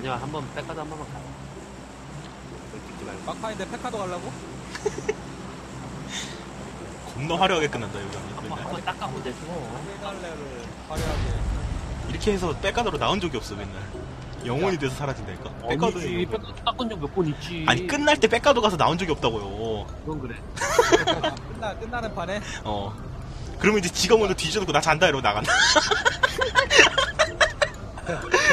아니야 한번 백카드 한 번만 가요. 찍지 말고. 막판인데 페카도 가려고? 겁나 화려하게 끝난다 여기. 한번 맨날. 한번 닦아보면 되지 페달레를 화려하게. 이렇게 해서 백가드로 나온 적이 없어 맨날. 영혼이 돼서 사라진다니까. 백가드 아니지 백카드 닦은 적 몇 번 있지. 아니 끝날 때 백가드 가서 나온 적이 없다고요. 그건 그래. 끝나, 끝나는 판에? 어. 그러면 이제 지가 먼저 뒤져놓고 나 잔다 이러고 나간다.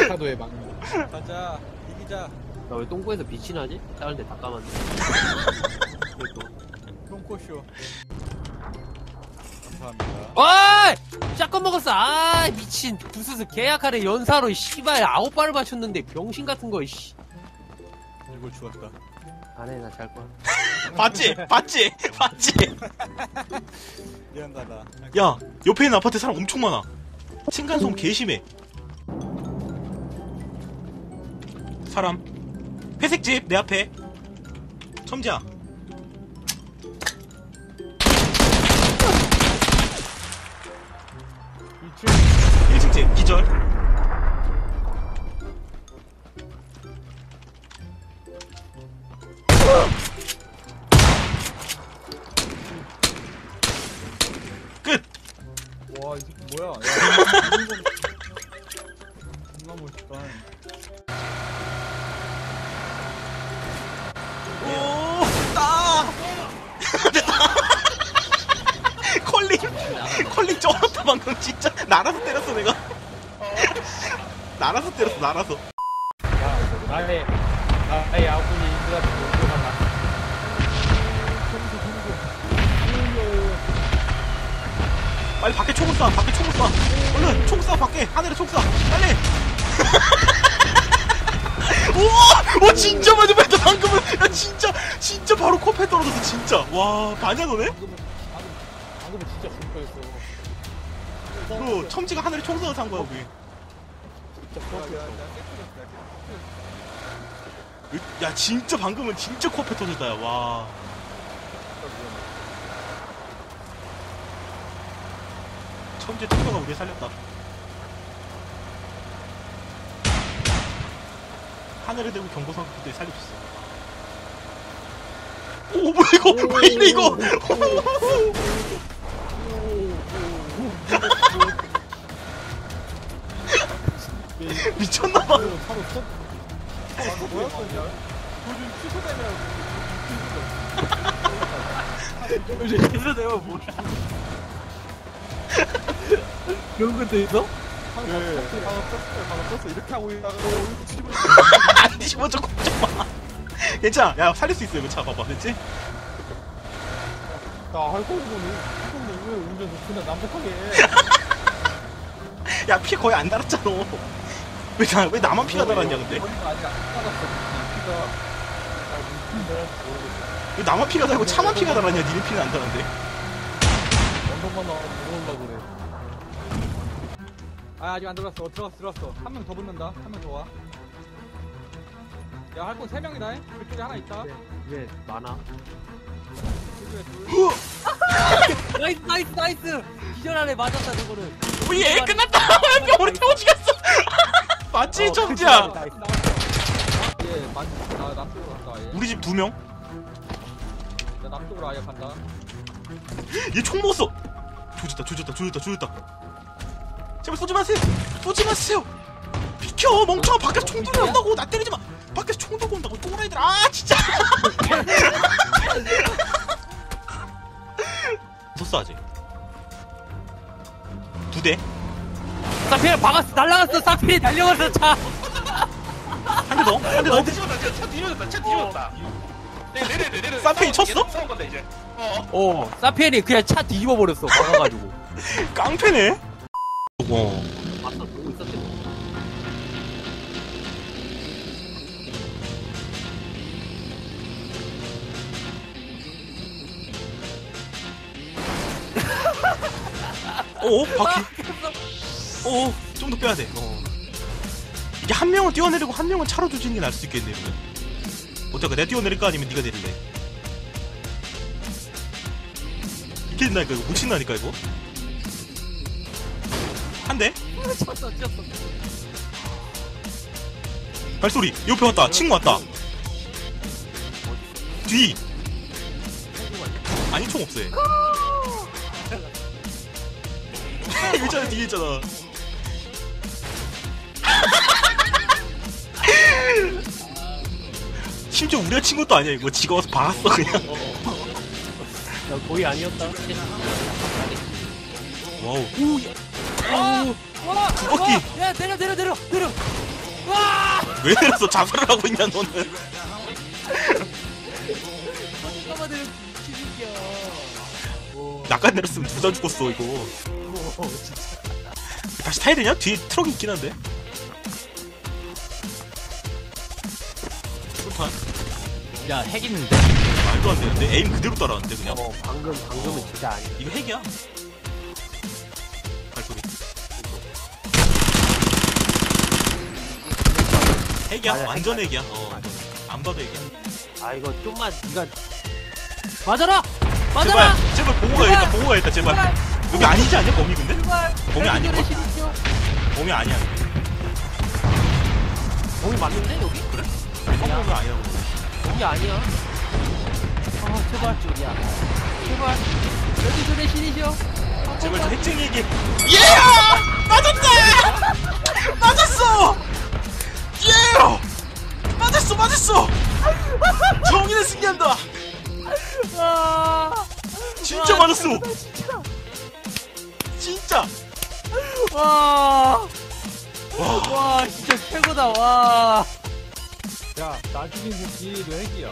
페카도에 막는 거. 가자 이기자. 나 왜 똥꼬에서 빛이 나지? 다른 데다 까만네 똥꼬쇼. 감사합니다. 어이! 샷건 먹었어. 아 미친. 부스스 계약하래. 연사로 씨발. 아홉 발을 맞췄는데 병신 같은 거 씨. 이걸 주웠다. 안해 나 잘 거야 봤지? 봤지? 봤지? 미안하다. 야 옆에 있는 아파트에 사람 엄청 많아. 층간소음 개심해 사람 회색집 내 앞에 첨지야 이층 1층 집 기절 끝! 와, 이 새끼 뭐야? 방금 진짜 날아서 때렸어 내가. 날아서 때렸어 날아서. 나의 나의 아군이 인들한테 공격한다. 빨리 밖에 총을 쏴 밖에 총을 쏴. 얼른 총쏴 밖에. 하늘에 총 쏴. 빨리. 우와! 오 진짜 많이 맞다 방금은. 야 진짜 진짜 바로 코페 떨어졌어 진짜. 와 반야 너네 그 첨지가 하늘에 총 쏴서 산 거야 우리 야, 야, 코앞에 진짜 방금은 진짜 코페 터졌다 야 와 첨지 투표가 우리 살렸다 하늘에 대고 경고선 그때 살려줬어 오 뭐야 이거 왜 이래 이거 미쳤나봐 뭐야, 그거? 요즘 내가 뭐야 그런 것도 있어? 방금 떴어, 이렇게 하고 있다가. 안 뒤집어져 걱정 마 괜찮아 야 살릴 수 있어 이거 차 봐봐 됐지? 야, 할거 없는 할거는 왜 운전 그냥 남북하게 해? 야피 거의 안 달았잖아 왜, 나, 왜 나만 피가 달았냐 근데. 왜 나만 피가 달고 차만 피가 달았냐 니네 피는 안 달았는데 언덕만 나와서 물어오려고 그래. 아, 아직 안 들어왔어. 어, 들어왔어, 들어왔어. 한 명 더 붙는다. 한 명 더 와. 야, 할건세 명이다. 잉? 그쪽에 하나 있다. 왜 많아 그쪽에 둘. 후! 나이스 나이스 나이스 기절 안에 맞았다 저거는 우리 애 끝났다 병으로 태워 죽였어 맞지 점지야? 나왔어. 예, 맞, 나, 남쪽으로 간다, 얘. 우리 집 두 명? 나 남쪽으로 아예 간다. 얘 총 먹었어. 조졌다 조졌다 조졌다 조졌다. 제발 쏘지 마세요. 쏘지 마세요. 비켜. 멍청아 밖에서 총 들고 온다고. 나 때리지 마. 밖에서 총 들고 온다고. 또라이들. 아 진짜. 섰어 아직. 두대 사피엘 박았어 날라갔어 사피엘 달려갔어 차한대 더? 한대 더? 뒤집었다. 차 뒤집었다. 차 뒤집었다. 내려 내려 내려 내려. 사페이 쳤어? 싸운 건데 이제. 어. 어 사피엘이 그냥 차 뒤집어 버렸어 박아가지고 깡패네 어 보고 어? 바퀴 어? 좀더 빼야 돼. 어. 이게 한 명은 뛰어내리고 한 명은 차로 조지는 게 나을 수 있겠네 이러면. 어떨까? 내가 뛰어내릴까? 아니면 네가 내릴래? 이게 된다니까 이거. 못 친다니까 이거. 한 대? 쳤어 쳤어 발소리. 옆에 왔다. 친구 왔다. 뒤. 아니 총 여기 있잖아 뒤에 있잖아 심지어 우리가 친 것도 아니야 이거 지가 와서 박았어 그냥 나 거의 아니었다. 와우 와, 두바퀴. 와, 야, 내려, 내려, 내려, 내려. 와! 왜 이래서 자살을 하고 있냐 너는 잠깐만 내려. 약간 내렸으면 둘다 죽었어 이거 다시 타야 되냐? 뒤에 트럭이 있긴 한데 야, 핵 있는데? 말도 안 되는데 에임 그대로 따라왔는데 그냥 어, 방금, 방금은 진짜 아니야. 이거 핵이야 발소리 핵이야 맞아, 완전 핵 핵이야 어, 안 봐도 핵이야 아, 이거 좀만, 니가. 맞아라! 맞아라! 제발 제발 보고 가야겠다 보고 가야겠다 제발 여기 아니지 않냐 범위 근데? 제발! 범위 걸? 신이죠? 범위 아니야 범위 맞는데, 여기? 그래? 범위 아니라고 범위 아니야. 아, 제발. 쪽이야. 제발. 여기들의 신이죠? 제발 저 핵쟁이에게 예! 맞았다! 맞았어! 예! 맞았어 맞았어! 정의는 승리한다! 아, 진짜 와, 맞았어! 진짜! 와, 와 와, 진짜 최고다, 와. 야, 나 죽인 새끼 너 핵이야.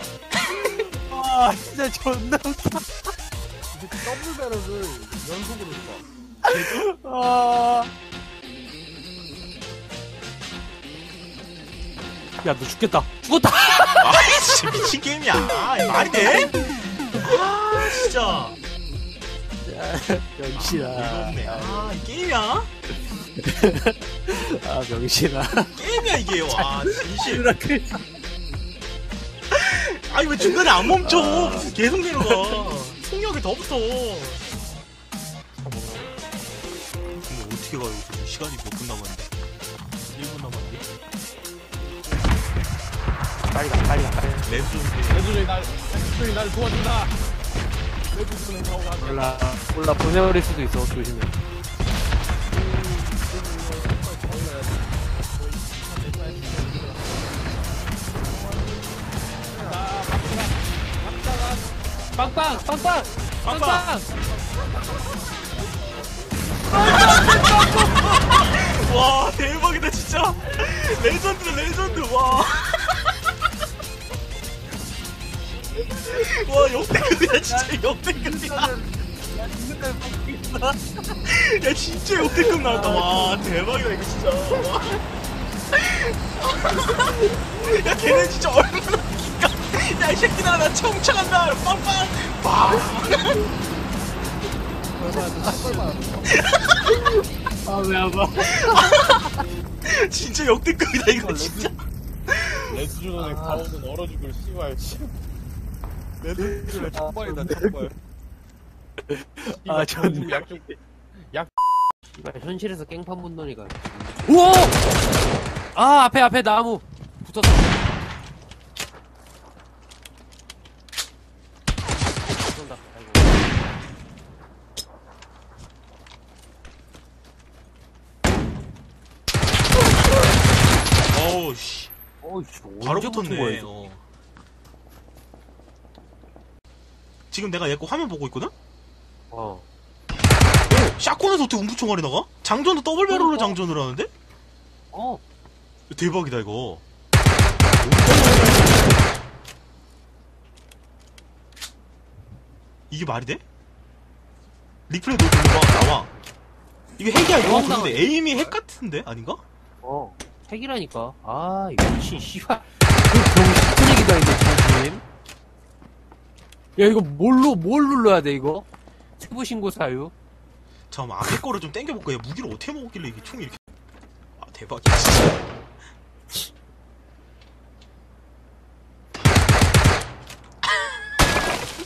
와, 진짜 존나 웃겨. 이 새끼 더블 배럴을 연속으로 쏴. 아. 야, 너 죽겠다. 죽었다! 아이 진짜 미친 게임이야 아, 이거 말이 돼? 아 진짜 명신아. 이거네 아이 게임이야? 아, 명신아. 게임이야 이게 와 진실 아니 왜 중간에 안 멈춰? 무슨 계속 내려가 폭력이 더 붙어. 근데 어떻게 가요? 지금 시간이 몇 분 남았는데? 1분 남았는데? 빨리 가, 빨리 가, 빨리 가. 레드존이 날, 레드존이 나를 도와준다. 레드존은 간다. 몰라, 몰라, 보내버릴 수도 있어, 조심해. 빵빵! 빵빵! 빵빵! 와 대박이다 진짜 레전드다 레전드 와. 와 역대급이야 진짜 역대급이야 야 진짜 역대급 나왔다 와 대박이다 이거 진짜 와. 야 걔네 진짜 야이 새끼들아 나 청청한다 빵빵 와 아, 왜안 봐? 진짜 역대급이다 이거 진짜 레드존의 가오는 얼어 죽을 씨발. 씨. 레드존의 족발이다, 족발. 아, 전 약좀 이발 현실에서 깽판 못 노니까. 우와! 아, 앞에, 앞에 나무. 붙었어. 쏜다. 아이고. 어우 씨 어이씨, 바로 언제 붙은 거야, 붙었네. 이거? 어. 지금 내가 얘 거 화면 보고 있거든? 어. 오! 샷건에서 어떻게 um부총알이 나가? 장전도 더블 배럴로 그러니까. 장전을 하는데? 어. 대박이다 이거. 이게 말이 돼? 리플레이 너 돌려봐 나와. 이게 핵이야 이거 나온다. 근데 에임이 핵 같은데 아닌가? 어. 핵이라니까. 아, 이 미친, 씨발. 그 얘기다, 이거, 지금. 야, 이거 뭘로, 뭘 눌러야 돼, 이거? 세부신고 사유? 잠깐만 앞에 거를 좀 땡겨볼까? 야 무기를 어떻게 먹었길래 이게 총이 이렇게 아 대박이야 진짜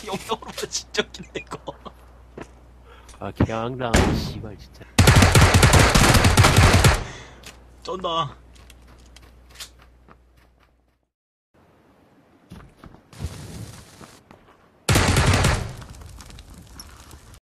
영영으로 봐 진짜 웃긴다 이거 아, 개왕당, 씨발, 진짜. 쩐다